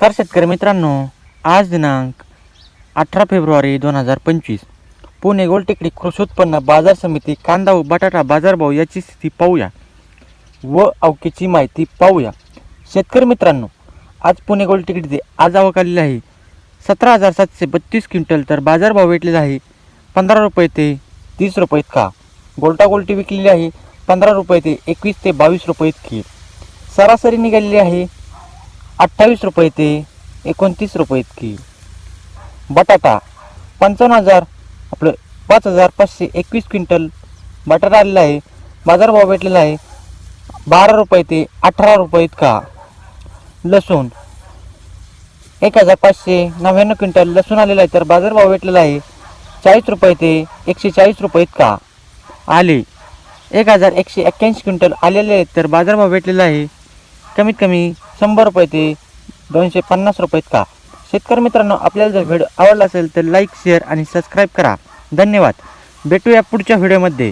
नमस्कार शेतकरी मित्रांनो आज दिनांक अठरा फेब्रुवारी दोन हजार पंचवीस. पुणे गोलटेकडी कृषी उत्पन्न बाजार समिती कांदा व बटाटा बाजारभाव याची स्थिती पाहूया व अवकेची माहिती पाहूया. शेतकरी मित्रांनो आज पुणे गोलटेकडीचे आज आवक आलेली आहे. सतरा हजार सातशे बत्तीस क्विंटल तर बाजारभाव भेटलेला आहे. पंधरा रुपये ते तीस रुपये इतका. गोलटा गोलटी विकलेली आहे. पंधरा रुपये ते एकवीस ते बावीस रुपये इतकी. सरासरी निघालेली आहे. अठ्ठावीस रुपये ते एकोणतीस रुपये इतकी. बटाटा पंचावन्न हजार आपलं पाच हजार पाचशे एकवीस क्विंटल बटाटा आलेला आहे. बाजारभाव भेटलेला आहे. बारा रुपये ते अठरा रुपये इतका. लसूण एक हजार पाचशे नव्याण्णव क्विंटल लसूण आलेला आहे. तर बाजारभाव भेटलेला आहे चाळीस रुपये ते एकशे चाळीस रुपये इतका. आले एक हजार एकशे एक्क्याऐंशी क्विंटल आलेले आहेत. तर बाजारभाव भेटलेला आहे कमीत कमी शंभर रुपये ते दोनशे पन्नास रुपये का? शेतकरी मित्रांनो आपल्याला जर व्हिडिओ आवडला असेल तर लाईक शेअर आणि सबस्क्राईब करा. धन्यवाद. भेटूया पुढच्या व्हिडिओमध्ये.